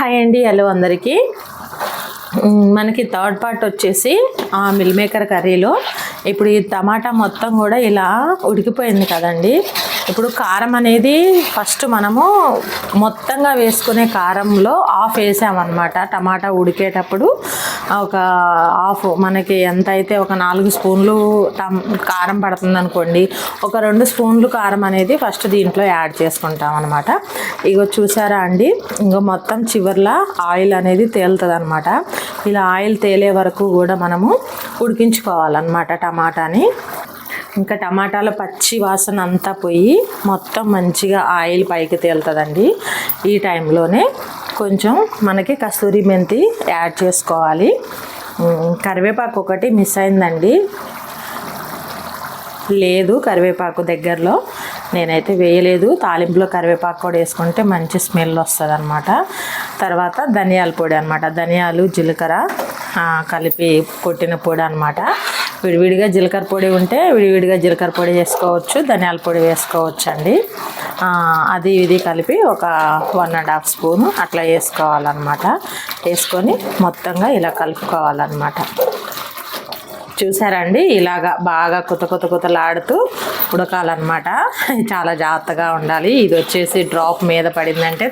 Hi అండి hello అందరికీ. మనకి థర్డ్ పార్ట్ వచ్చేసి ఆ మిల్ మేకర్ కర్రీలో ఇప్పుడు ఈ టమాటా మొత్తం కూడా ఇలా ఉడికిపోయింది కదండి. ఇప్పుడు కారం అనేది ఫస్ట్ మనము మొత్తంగా వేసుకునే కారంలో ఆఫ్ వేసామన్నమాట. టమాటా ఉడికేటప్పుడు ఒక ఆఫ్ మనకి ఎంత అయితే ఒక నాలుగు స్పూన్లు టమ్ కారం పడుతుంది అనుకోండి ఒక రెండు స్పూన్లు కారం అనేది ఫస్ట్ దీంట్లో యాడ్ చేసుకుంటాం అనమాట ఇగో చూసారా అండి ఇంకో మొత్తం చివర్లో ఆయిల్ అనేది తేలుతుంది అనమాట ఇలా ఆయిల్ తేలే వరకు కూడా మనము ఉడికించుకోవాలన్నమాట టమాటాని. ఇంకా టమాటాల పచ్చి వాసన అంతా పోయి మొత్తం మంచిగా ఆయిల్ పైకి తేలుతుందండి. ఈ టైంలోనే కొంచెం మనకి కస్తూరి మెంతి యాడ్ చేసుకోవాలి. కరివేపాకు ఒకటి మిస్ అయిందండి. లేదు కరివేపాకు దగ్గరలో నేనైతే వేయలేదు. తాలింపులో కరివేపాకు కూడా వేసుకుంటే మంచి స్మెల్ వస్తుంది అనమాట తర్వాత ధనియాల పొడి అనమాట ధనియాలు జీలకర్ర కలిపి కొట్టిన పొడి అనమాట విడివిడిగా జీలకర్ర పొడి ఉంటే విడివిడిగా జీలకర్ర పొడి వేసుకోవచ్చు ధనియాల పొడి వేసుకోవచ్చు అండి అది ఇది కలిపి ఒక వన్ అండ్ హాఫ్ స్పూన్ అట్లా వేసుకోవాలన్నమాట. వేసుకొని మొత్తంగా ఇలా కలుపుకోవాలన్నమాట. చూసారండి? ఇలాగా బాగా కొత్త కొత్త కొత్తలాడుతూ ఉడకాలన్నమాట. చాలా జాగ్రత్తగా ఉండాలి. ఇది వచ్చేసి డ్రాప్ మీద పడిందంటే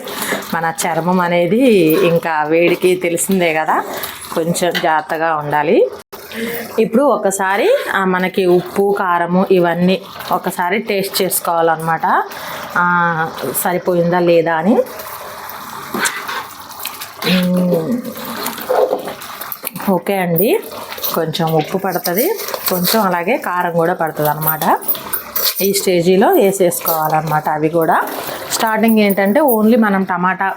మన చర్మం అనేది ఇంకా వేడికి తెలిసిందే కదా. కొంచెం జాగ్రత్తగా ఉండాలి. ఇప్పుడు ఒకసారి మనకి ఉప్పు కారము ఇవన్నీ ఒకసారి టేస్ట్ చేసుకోవాలన్నమాట. సరిపోయిందా లేదా అని. ఓకే అండి. కొంచెం ఉప్పు పడుతుంది. కొంచెం అలాగే కారం కూడా పడుతుంది అనమాట ఈ స్టేజీలో వేసేసుకోవాలన్నమాట అవి కూడా. స్టార్టింగ్ ఏంటంటే ఓన్లీ మనం టమాటా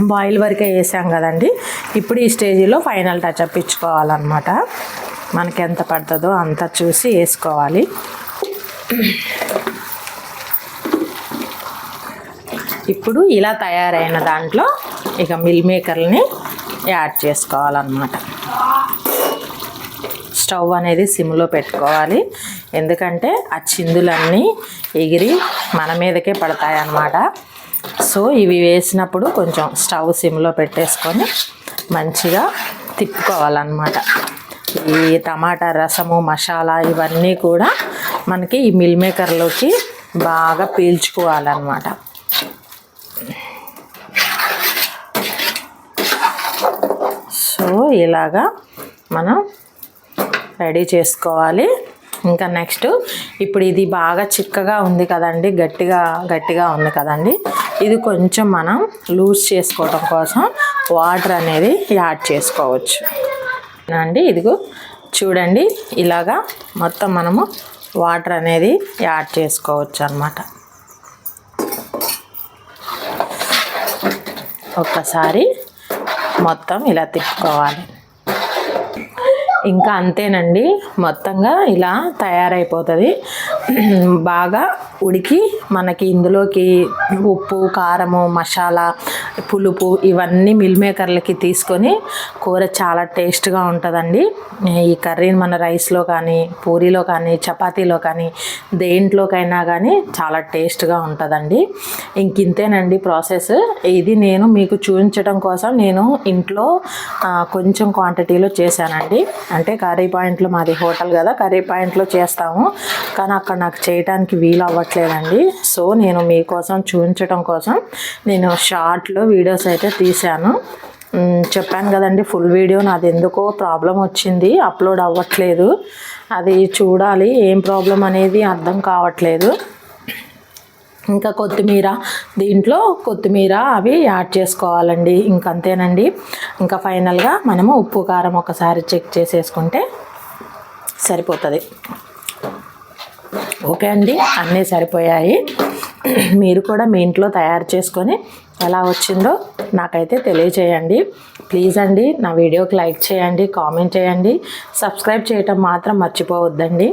బాయిల్ వరకే వేసాం కదండి. ఇప్పుడు ఈ స్టేజీలో ఫైనల్ టచ్అప్ ఇచ్చుకోవాలన్నమాట. మనకి ఎంత పడుతుందో అంత చూసి వేసుకోవాలి. ఇప్పుడు ఇలా తయారైన దాంట్లో ఇక మిల్ మేకర్ని యాడ్ చేసుకోవాలన్నమాట. స్టవ్ అనేది సిమ్లో పెట్టుకోవాలి. ఎందుకంటే ఆ చిందులన్నీ ఎగిరి మన మీదకే పడతాయి అన్నమాట సో ఇవి వేసినప్పుడు కొంచెం స్టవ్ సిమ్లో పెట్టేసుకొని మంచిగా తిప్పుకోవాలన్నమాట. ఈ టమాటా రసము మసాలా ఇవన్నీ కూడా మనకి ఈ మిల్ మేకర్లోకి బాగా పీల్చుకోవాలన్నమాట. సో ఇలాగా మనం రెడీ చేసుకోవాలి. ఇంకా నెక్స్ట్ ఇప్పుడు ఇది బాగా చిక్కగా ఉంది కదండి గట్టిగా గట్టిగా ఉంది కదండి. ఇది కొంచెం మనం లూజ్ చేసుకోవడం కోసం వాటర్ అనేది యాడ్ చేసుకోవచ్చు. అండి ఇదిగో చూడండి ఇలాగా మొత్తం మనము వాటర్ అనేది యాడ్ చేసుకోవచ్చు అన్నమాట. ఒక్కసారి మొత్తం ఇలా తిప్పుకోవాలి. ఇంకా అంతేనండి. మొత్తంగా ఇలా తయారైపోతుంది. బాగా ఉడికి మనకి ఇందులోకి ఉప్పు కారము మసాలా పులుపు ఇవన్నీ మిల్ మేకర్లకి తీసుకొని కూర చాలా టేస్ట్గా ఉంటుందండి. ఈ కర్రీని మన రైస్లో కానీ పూరీలో కానీ చపాతీలో కానీ దేంట్లోకైనా కానీ చాలా టేస్ట్గా ఉంటుందండి. ఇంక ఇంతేనండి ప్రాసెస్. ఇది నేను మీకు చూపించడం కోసం నేను ఇంట్లో కొంచెం క్వాంటిటీలో చేశానండి. అంటే కర్రీ పాయింట్లో మాది హోటల్ కదా కర్రీ పాయింట్లో చేస్తాము. కానీ అక్కడ నాకు చేయడానికి వీలు అవ్వట్లేదండి సో నేను మీకోసం చూపించడం కోసం నేను షార్ట్లో వీడియోస్ అయితే తీశాను. చెప్పాను కదండి ఫుల్ వీడియో నాది ఎందుకో ప్రాబ్లం వచ్చింది అప్లోడ్ అవ్వట్లేదు. అది చూడాలి ఏం ప్రాబ్లం అనేది అర్థం కావట్లేదు. ఇంకా కొత్తిమీర దీంట్లో కొత్తిమీర అవి యాడ్ చేసుకోవాలండి ఇంకంతేనండి. ఇంకా ఫైనల్గా మనము ఉప్పు కారం ఒకసారి చెక్ చేసేసుకుంటే సరిపోతుంది. ఓకే అండి అన్నీ సరిపోయాయి. మీరు కూడా మీ ఇంట్లో తయారు చేసుకొని ఎలా వచ్చిందో నాకైతే తెలియచేయండి. ప్లీజ్ అండి నా వీడియోకి లైక్ చేయండి కామెంట్ చేయండి. సబ్స్క్రైబ్ చేయటం మాత్రం మర్చిపోవద్దండి.